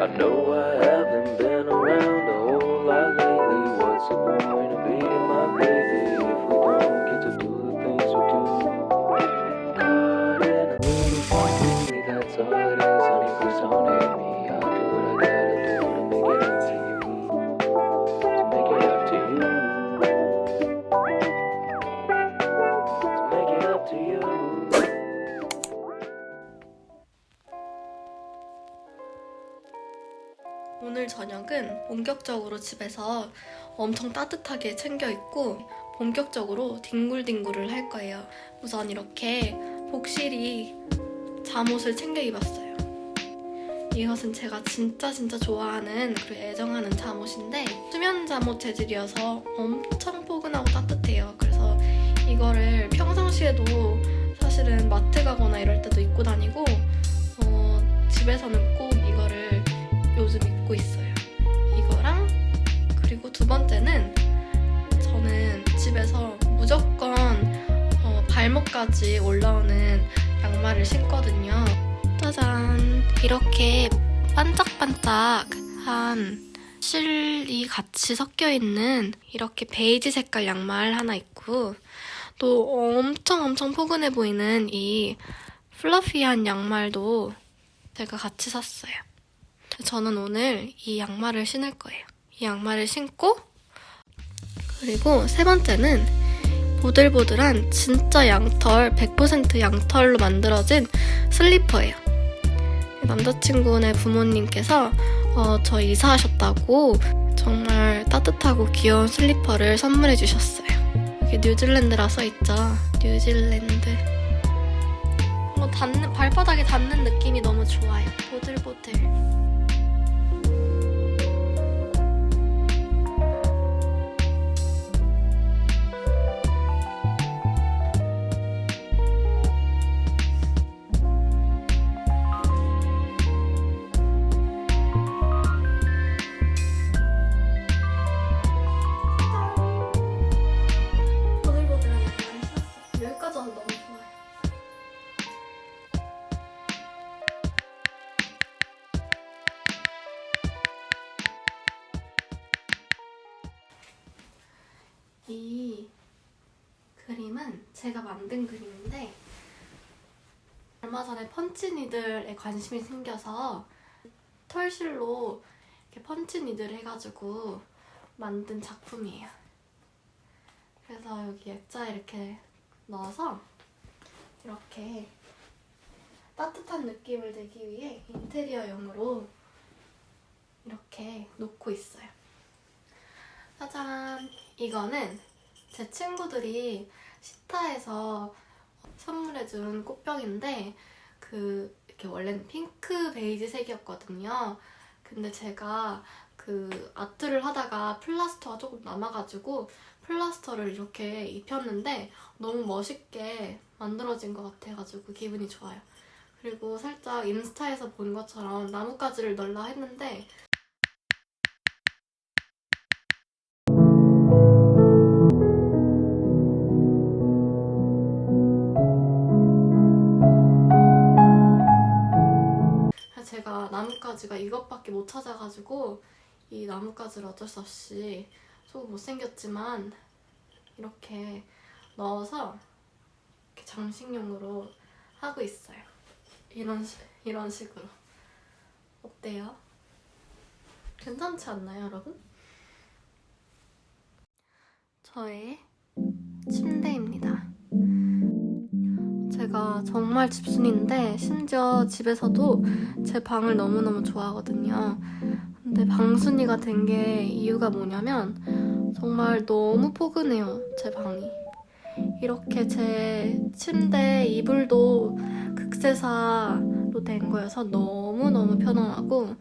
I know I haven't 오늘 저녁은 본격적으로 집에서 엄청 따뜻하게 챙겨 입고 본격적으로 뒹굴뒹굴을 할 거예요. 우선 이렇게 복실이 잠옷을 챙겨 입었어요. 이것은 제가 진짜 진짜 좋아하는 그리고 애정하는 잠옷인데 수면 잠옷 재질이어서 엄청 포근하고 따뜻해요. 그래서 이거를 평상시에도 사실은 마트 가거나 이럴 때도 입고 다니고 어, 집에서는 꼭 발목까지 올라오는 양말을 신거든요. 짜잔 이렇게 반짝반짝한 실이 같이 섞여 있는 이렇게 베이지 색깔 양말 하나 있고 또 엄청 엄청 포근해 보이는 이 플러피한 양말도 제가 같이 샀어요. 저는 오늘 이 양말을 신을 거예요. 이 양말을 신고 그리고 세 번째는 보들보들한 진짜 양털 100% 양털로 만들어진 슬리퍼예요. 남자친구네 부모님께서 어, 저 이사하셨다고 정말 따뜻하고 귀여운 슬리퍼를 선물해 주셨어요. 여기 뉴질랜드라 써 있죠. 뉴질랜드. 뭐 닿는 발바닥에 닿는 느낌이 너무 좋아요. 보들보들. 제가 만든 그림인데 얼마 전에 펀치니들에 관심이 생겨서 털실로 이렇게 펀치니들 해가지고 만든 작품이에요. 그래서 여기 액자 이렇게 넣어서 이렇게 따뜻한 느낌을 내기 위해 인테리어용으로 이렇게 놓고 있어요. 짜잔! 이거는 제 친구들이 시타에서 선물해준 꽃병인데 그 이렇게 원래는 핑크 베이지 색이었거든요. 근데 제가 그 아트를 하다가 플라스터가 조금 남아가지고 플라스터를 이렇게 입혔는데 너무 멋있게 만들어진 것 같아가지고 기분이 좋아요. 그리고 살짝 인스타에서 본 것처럼 나뭇가지를 넣으려 했는데 나뭇가지가 이것밖에 못 찾아가지고 이 나뭇가지를 어쩔 수 없이 조금 못생겼지만 이렇게 넣어서 이렇게 장식용으로 하고 있어요. 이런 식 이런 식으로 어때요? 괜찮지 않나요, 여러분? 저의 침대입니다. 제가 정말 집순인데 심지어 집에서도 제 방을 너무너무 좋아하거든요. 근데 방순이가 된 게 이유가 뭐냐면 정말 너무 포근해요, 제 방이. 이렇게 제 침대 이불도 극세사로 된 거여서 너무너무 편안하고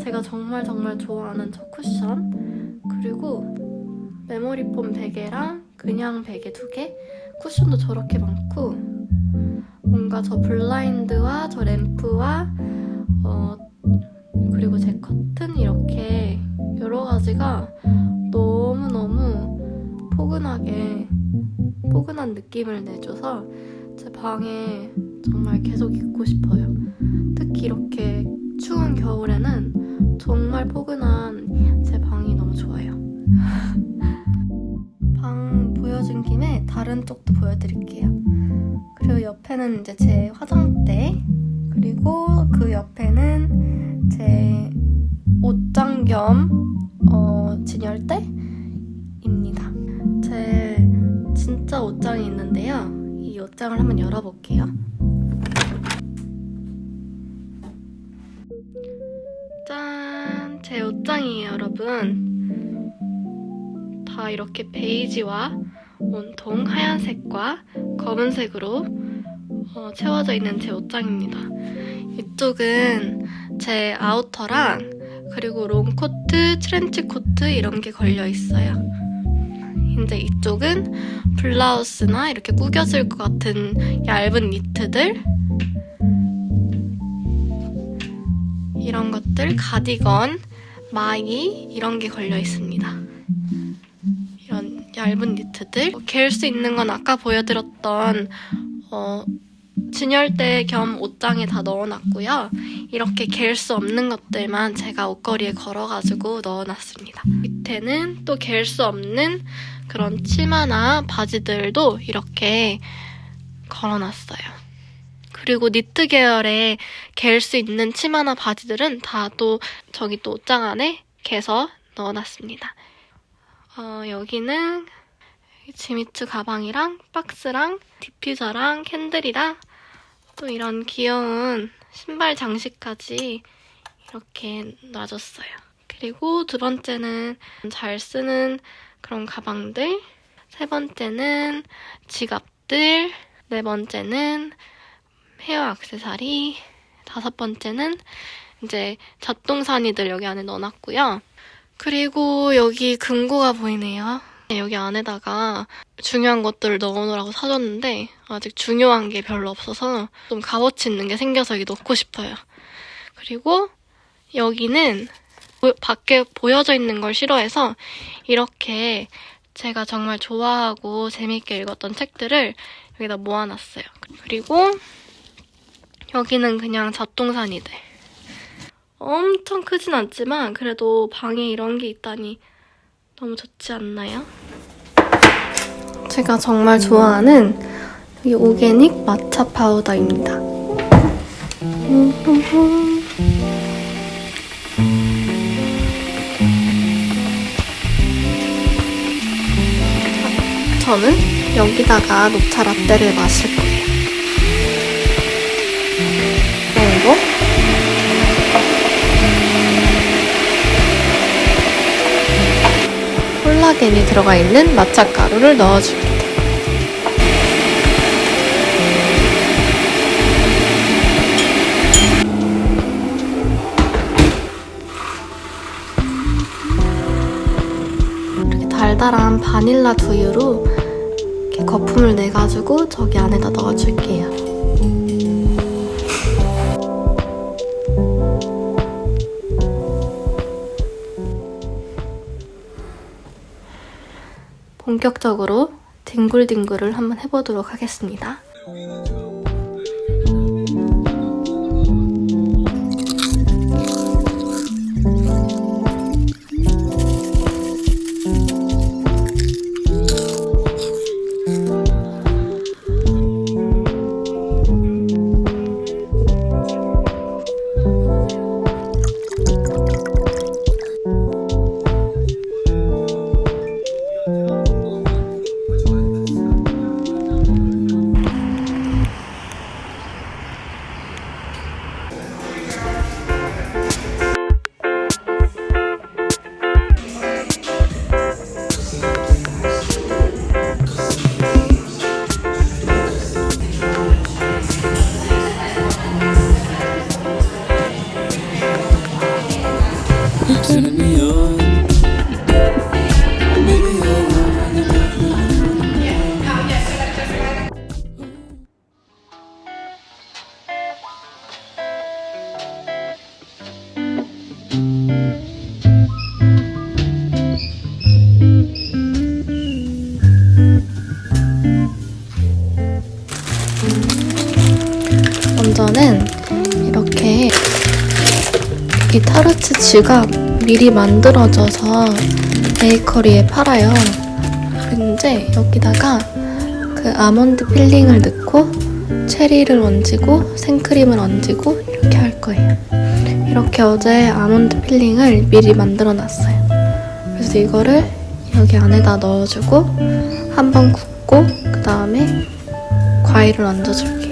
제가 정말 정말 좋아하는 저 쿠션 그리고 메모리폼 베개랑 그냥 베개 두 개, 쿠션도 저렇게 많고 뭔가 저 블라인드와 저 램프와 어 그리고 제 커튼 이렇게 여러 가지가 너무 너무 포근하게 포근한 느낌을 내줘서 제 방에 정말 계속 있고 싶어요. 특히 이렇게 추운 겨울에는 정말 포근한 제 방이 너무 좋아요. 방 보여준 김에 다른 쪽도 보여드릴게요. 그리고 옆에는 이제 제 화장대, 그리고 그 옆에는 제 옷장 겸 어, 진열대입니다. 제 진짜 옷장이 있는데요. 이 옷장을 한번 열어볼게요. 짠! 제 옷장이에요, 여러분. 다 이렇게 베이지와 온통 하얀색과 검은색으로 어, 채워져 있는 제 옷장입니다. 이쪽은 제 아우터랑 그리고 롱코트, 트렌치코트 이런 게 걸려 있어요. 이제 이쪽은 블라우스나 이렇게 구겨질 것 같은 얇은 니트들 이런 것들 가디건, 마이 이런 게 걸려 있습니다. 얇은 니트들 갤 수 있는 건 아까 보여드렸던 어, 진열대 겸 옷장에 다 넣어놨고요. 이렇게 갤 수 없는 것들만 제가 옷걸이에 걸어가지고 넣어놨습니다. 밑에는 또 갤 수 없는 그런 치마나 바지들도 이렇게 걸어놨어요. 그리고 니트 계열의 갤 수 있는 치마나 바지들은 다 또 저기 또 옷장 안에 개서 넣어놨습니다. 어, 여기는 지미츠 가방이랑 박스랑 디퓨저랑 캔들이랑 또 이런 귀여운 신발 장식까지 이렇게 놔줬어요. 그리고 두 번째는 잘 쓰는 그런 가방들, 세 번째는 지갑들, 네 번째는 헤어 액세서리, 다섯 번째는 이제 잡동사니들 여기 안에 넣어놨고요. 그리고 여기 금고가 보이네요. 여기 안에다가 중요한 것들을 넣어놓으라고 사줬는데 아직 중요한 게 별로 없어서 좀 값어치 있는 게 생겨서 여기 넣고 싶어요. 그리고 여기는 보- 밖에 보여져 있는 걸 싫어해서 이렇게 제가 정말 좋아하고 재밌게 읽었던 책들을 여기다 모아놨어요. 그리고 여기는 그냥 잡동사니들. 엄청 크진 않지만 그래도 방에 이런 게 있다니 너무 좋지 않나요? 제가 정말 좋아하는 이 오게닉 마차 파우더입니다. 저는 여기다가 녹차 라떼를 마실 거예요. 그리고 콜라겐이 들어가 있는 마차 가루를 넣어줍니다. 이렇게 달달한 바닐라 두유로 이렇게 거품을 내가지고 저기 안에다 넣어줄게요. 본격적으로 뒹굴뒹굴을 한번 해보도록 하겠습니다. 먼저는 이렇게 이 타르트 쥐가 미리 만들어져서 베이커리에 팔아요. 근데 여기다가 그 아몬드 필링을 넣고 체리를 얹고 생크림을 얹고 이렇게 할 거예요. 이렇게 어제 아몬드 필링을 미리 만들어 놨어요. 그래서 이거를 여기 안에다 넣어주고 한번 굽고 그 다음에 과일을 얹어줄게요.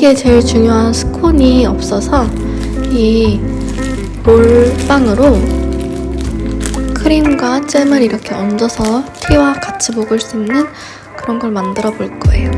하이티에 제일 중요한 스콘이 없어서 이 롤빵으로 크림과 잼을 이렇게 얹어서 티와 같이 먹을 수 있는 그런 걸 만들어 볼 거예요.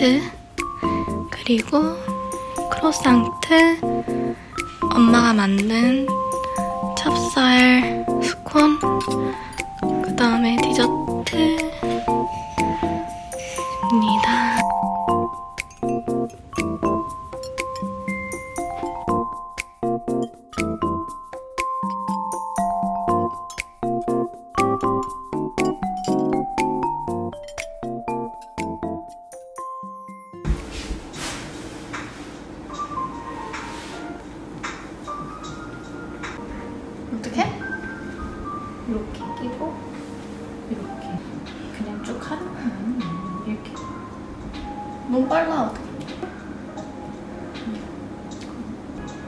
티 세트, 그리고 크로상트, 엄마가 만든 너무 빨라?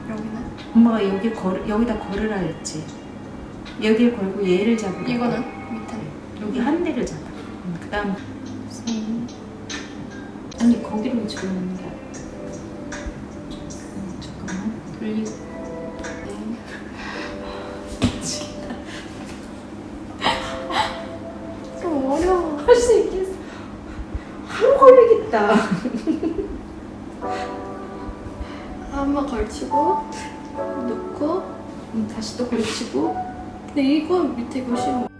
여기는? 엄마가 여기 걸 여기다 걸으라 했지. 여기를 걸고 얘를 잡으라 이거는? 밑에. 여기 한 대를 잡아. 음, 그다음 음, 아니 거기로 집어넣는 게 음, 잠깐만. 돌리고. 좀 어려워. 할 수 있겠어. 있다. 한번 다시 또 걸치고. 근데 이거 밑에 이거 싫어